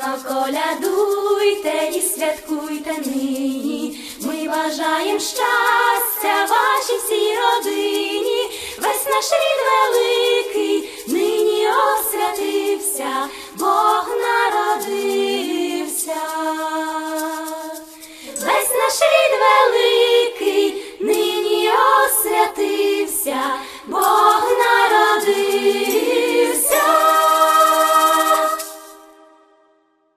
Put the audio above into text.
Гарно колядуйте і святкуйте нині. Ми бажаєм щастя вашій всій родині.